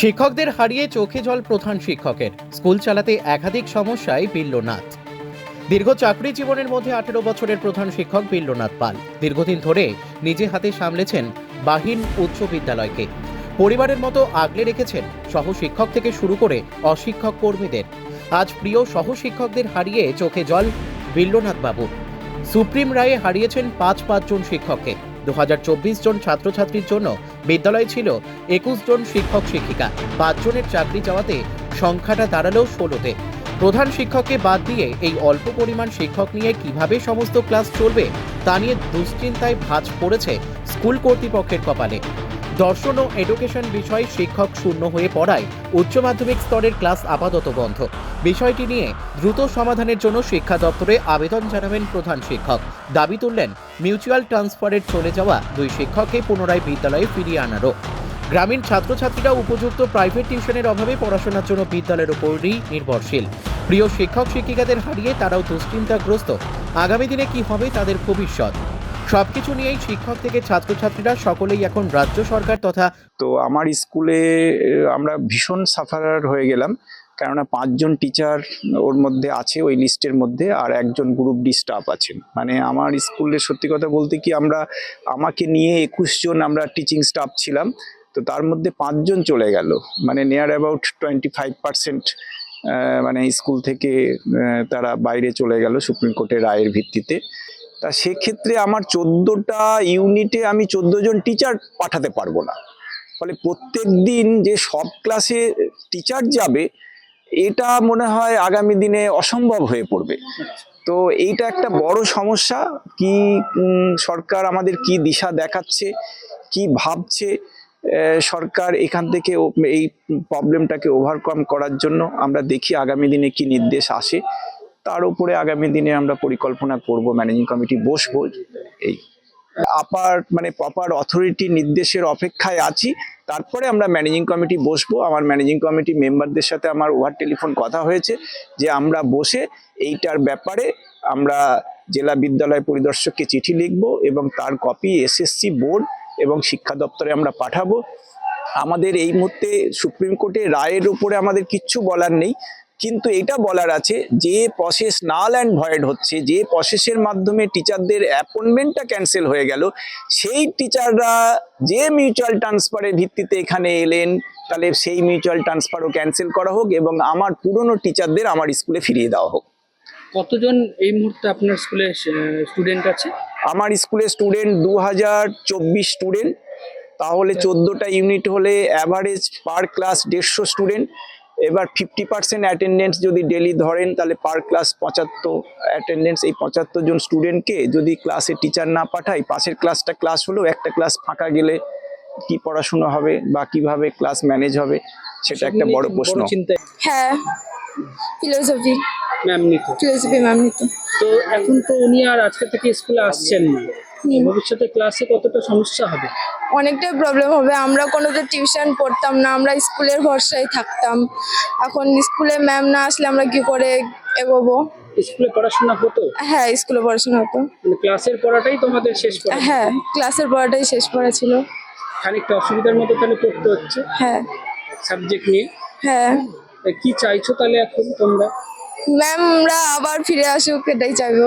শিক্ষকদের হারিয়ে চোখে জল প্রধান শিক্ষকের। স্কুল চালাতে একাধিক সমস্যায় বিল্লনাথ। দীর্ঘ চাকরি জীবনের মধ্যে আঠেরো বছরের প্রধান শিক্ষক বিল্লনাথ পাল। দীর্ঘদিন ধরে নিজে হাতে সামলেছেন বাহিন উচ্চ বিদ্যালয়কে। পরিবারের মতো আগলে রেখেছেন সহ শিক্ষক থেকে শুরু করে অশিক্ষক কর্মীদের। আজ প্রিয় সহ শিক্ষকদের হারিয়ে চোখে জল বিল্লনাথ বাবু। সুপ্রিম রায়ে হারিয়েছেন পাঁচ পাঁচজন শিক্ষককে। দুহাজার চব্বিশ জন ছাত্রছাত্রীর জন্য বিদ্যালয় ছিল একুশ জন শিক্ষক শিক্ষিকা। পাঁচজনের চাকরি যাওয়াতে সংখ্যাটা দাঁড়াল ষোলোতে। প্রধান শিক্ষককে বাদ দিয়ে এই অল্প পরিমাণ শিক্ষক নিয়ে কীভাবে সমস্ত ক্লাস চলবে তা নিয়ে দুশ্চিন্তায় ভাঁজ পড়েছে স্কুল কর্তৃপক্ষের কপালে। দর্শন ও এডুকেশন বিষয়ে শিক্ষক শূন্য হয়ে পড়ায় উচ্চ মাধ্যমিক স্তরের ক্লাস আপাতত বন্ধ। বিষয়টি নিয়ে দ্রুত সমাধানের জন্য শিক্ষা দপ্তরে আবেদন জানাবেন প্রধান শিক্ষক। দাবি তুললেন মিউচুয়াল ট্রান্সফারের চলে যাওয়া দুই শিক্ষককে পুনরায় বিদ্যালয়ে ফিরিয়ে আনারও। গ্রামীণ ছাত্রছাত্রীরা উপযুক্ত প্রাইভেট টিউশনের অভাবে পড়াশোনার জন্য বিদ্যালয়ের উপরই নির্ভরশীল। প্রিয় শিক্ষক শিক্ষিকাদের হারিয়ে তারাও দুশ্চিন্তাগ্রস্ত। আগামী দিনে কি হবে তাদের ভবিষ্যৎ? সবকিছু নিয়েই শিক্ষক থেকে ছাত্রছাত্রীরা সকলেই এখন রাজ্য সরকার তথা তো আমার স্কুলে আমরা ভীষণ সাফারার হয়ে গেলাম। কেননা পাঁচজন টিচার ওর মধ্যে আছে ওই লিস্টের মধ্যে, আর একজন গ্রুপ ডি স্টাফ আছেন মানে আমার স্কুলে সত্যি কথা বলতে কি, আমরা, আমাকে নিয়ে একুশ জন আমরা টিচিং স্টাফ ছিলাম। তো তার মধ্যে পাঁচজন চলে গেল। মানে near about twenty five percent মানে স্কুল থেকে তারা বাইরে চলে গেল সুপ্রিম কোর্টের রায়ের ভিত্তিতে। তা সেক্ষেত্রে আমার চোদ্দোটা ইউনিটে আমি চোদ্দ জন টিচার পাঠাতে পারব না। ফলে প্রত্যেক দিন যে সব ক্লাসে টিচার যাবে, এটা মনে হয় আগামী দিনে অসম্ভব হয়ে পড়বে। তো এইটা একটা বড় সমস্যা, কি সরকার আমাদের কি দিশা দেখাচ্ছে, কি ভাবছে সরকার এখান থেকে এই প্রবলেমটাকে ওভারকাম করার জন্য আমরা দেখি আগামী দিনে কি নির্দেশ আসে। তার উপরে আগামী দিনে আমরা পরিকল্পনা করব ম্যানেজিং কমিটি বসবো, এই। আপার মানে প্রপার অথরিটি নির্দেশের অপেক্ষায় আছি। তারপরে আমরা ম্যানেজিং কমিটি বসবো। আমার ম্যানেজিং কমিটি মেম্বারদের সাথে আমার ওভার টেলিফোন কথা হয়েছে যে আমরা বসে এইটার ব্যাপারে আমরা জেলা বিদ্যালয় পরিদর্শককে চিঠি লিখব এবং তার কপি এসএসসি বোর্ড এবং শিক্ষা দপ্তরে আমরা পাঠাবো। আমাদের এই মুহূর্তে সুপ্রিম কোর্টে রায়ের উপরে আমাদের কিচ্ছু বলার নেই। কিন্তু এটা বলার আছে যে প্রসেস নাল অ্যান্ড ভয়েড হচ্ছে যে প্রসেসের মাধ্যমে টিচারদের অ্যাপয়েন্টমেন্টটা ক্যান্সেল হয়ে গেল সেই টিচাররা যে মিউচুয়াল ট্রান্সফারের ভিত্তিতে এখানে এলেন তাহলে সেই মিউচুয়াল ট্রান্সফারও ক্যান্সেল করা হোক এবং আমার পুরনো টিচারদের আমার স্কুলে ফিরিয়ে দেওয়া হোক। কতজন এই মুহূর্তে আপনার স্কুলে স্টুডেন্ট আছে? আমার স্কুলে স্টুডেন্ট দু হাজার চব্বিশ স্টুডেন্ট তাহলে চোদ্দোটা ইউনিট হলে অ্যাভারেজ পার ক্লাস দেড়শো স্টুডেন্ট এবার ফিফটি পার্সেন্ট অ্যাটেন্ডেন্স যদি ডেলি ধরেন তাহলে পার ক্লাস পঁচাত্তর অ্যাটেন্ডেন্স এই পঁচাত্তর জন স্টুডেন্টকে যদি ক্লাসে টিচার না পাঠাই পাশের ক্লাসটা ক্লাস হলেও একটা ক্লাস ফাঁকা গেলে কি পড়াশোনা হবে বা কীভাবে ক্লাস ম্যানেজ হবে সেটা একটা বড় প্রশ্ন। চিন্তা? হ্যাঁ ফিলোসফি ম্যাম নিত। ফিলোসফি ম্যাম নিত। তো এখন তো উনি আর আজকে থেকে স্কুলে আসছেন না। ভবিষ্যতে ক্লাসে কতটা সমস্যা হবে? অনেকটাই প্রবলেম হবে। আমরা কোনো তো টিউশন পড়তাম না আমরা স্কুলের ভরসায় থাকতাম। এখন স্কুলে ম্যাম না আসলে আমরা কি করে এগোবো? স্কুলে পড়াশোনা হতো? হ্যাঁ স্কুলে পড়াশোনা হতো। মানে ক্লাসের পড়াটাই তোমাদের শেষ পড়া? হ্যাঁ ক্লাসের পড়াটাই শেষ পড়া ছিল। খানিকটা অসুবিধার মতো তাহলে পড়তে হচ্ছে। হ্যাঁ। সাবজেক্ট নিয়ে। হ্যাঁ। কি চাইছো তাহলে এখন তোমরা? ম্যামরা আবার ফিরে আসুক এটাই চাইব।